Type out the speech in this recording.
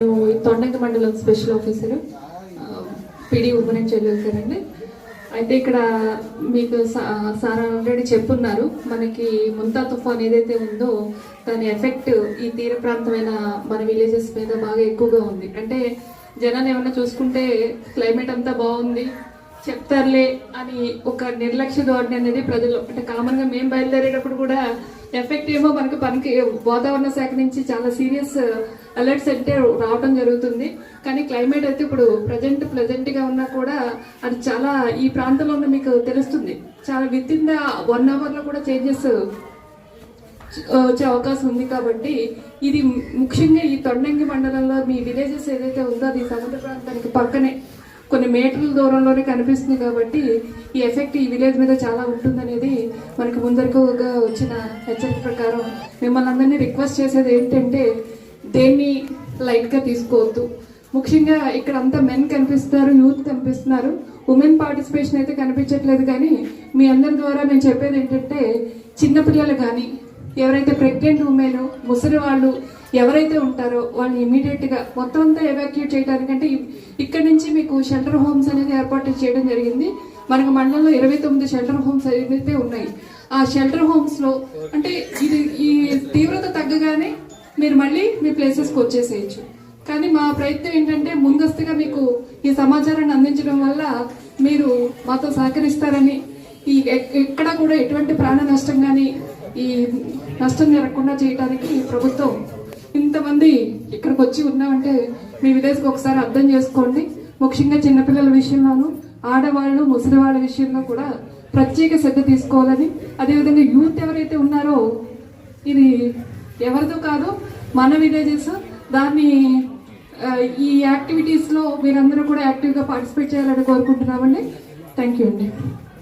నేను తొండంగి మండలం special officer PD ఉపనయం అండ్ అయితే ఇక్కడ మీకు సా- సార్ ఆల్రెడీ చెప్పున్నారు మనకి ముంతా తుఫాన్ ఏదైతే ఉందో దాని ఎఫెక్ట్ ఈ తీర ప్రాంతమైన మన విలేజెస్ మీద బాగా ఎక్కువగా ఉంది. అంటే జనాన్ని ఏమన్నా చూసుకుంటే క్లైమేట్ అంతా బాగుంది చెప్తారులే అని ఒక నిర్లక్ష్య ధోరణి అనేది ప్రజలు అంటే కామన్గా మేము బయలుదేరేటప్పుడు కూడా ఎఫెక్ట్ ఏమో మనకు పనికి వాతావరణ శాఖ నుంచి చాలా సీరియస్ uh, అలర్ట్స్ అంటే రావడం జరుగుతుంది. కానీ క్లైమేట్ అయితే ఇప్పుడు ప్రజెంట్ ప్రజెంట్గా ఉన్నా కూడా అది చాలా ఈ ప్రాంతంలో ఉన్న మీకు తెలుస్తుంది. చాలా విత్ ఇన్ ద వన్ అవర్లో కూడా చేంజెస్ uh, వచ్చే అవకాశం ఉంది కాబట్టి ఇది ముఖ్యంగా ఈ తొండంగి మండలంలో మీ విలేజెస్ ఏదైతే ఉందో అది సముద్ర ప్రాంతానికి పక్కనే కొన్ని మీటర్ల దూరంలోనే కనిపిస్తుంది కాబట్టి ఈ ఎఫెక్ట్ ఈ విలేజ్ మీద చాలా ఉంటుందనేది మనకి ముందరకుగా వచ్చిన హెచ్చరిక ప్రకారం మిమ్మల్ని అందరినీ రిక్వెస్ట్ చేసేది ఏంటంటే దేన్ని లైట్గా తీసుకోవద్దు. ముఖ్యంగా ఇక్కడ అంతా మెన్ కనిపిస్తున్నారు యూత్ కనిపిస్తున్నారు. ఉమెన్ పార్టిసిపేషన్ అయితే కనిపించట్లేదు కానీ మీ అందరి ద్వారా నేను చెప్పేది ఏంటంటే చిన్నపిల్లలు కానీ ఎవరైతే ప్రెగ్నెంట్ ఉమెన్ ముసలి వాళ్ళు ఎవరైతే ఉంటారో వాళ్ళని ఇమీడియట్గా మొత్తం అంతా ఎవాక్యూట్ చేయడానికంటే ఇక్కడ నుంచి మీకు షెల్టర్ హోమ్స్ అనేది ఏర్పాటు చేయడం జరిగింది. మనకు మండలంలో ఇరవై తొమ్మిది షెల్టర్ హోమ్స్ ఏదైతే ఉన్నాయి ఆ షెల్టర్ హోమ్స్లో అంటే ఇది ఈ తీవ్రత తగ్గగానే మీరు మళ్ళీ మీ ప్లేసెస్కి వచ్చేసేయచ్చు. కానీ మా ప్రయత్నం ఏంటంటే ముందస్తుగా మీకు ఈ సమాచారాన్ని అందించడం వల్ల మీరు మాతో సహకరిస్తారని ఈ ఎక్- కూడా ఎటువంటి ప్రాణ నష్టం కానీ ఈ నష్టం జరగకుండా చేయడానికి ప్రభుత్వం వచ్చి ఉన్నామంటే మీ విలేజ్కి ఒకసారి అర్థం చేసుకోండి. ముఖ్యంగా చిన్నపిల్లల విషయంలోనూ ఆడవాళ్ళు ముసలి వాళ్ళ విషయంలో కూడా ప్రత్యేక శ్రద్ధ తీసుకోవాలని. అదేవిధంగా యూత్ ఎవరైతే ఉన్నారో ఇది ఎవరిదో కాదు మన విలేజెస్ దాన్ని ఈ యాక్టివిటీస్లో మీరందరూ కూడా యాక్టివ్గా పార్టిసిపేట్ చేయాలని కోరుకుంటున్నామండి. థ్యాంక్ యూ అండి.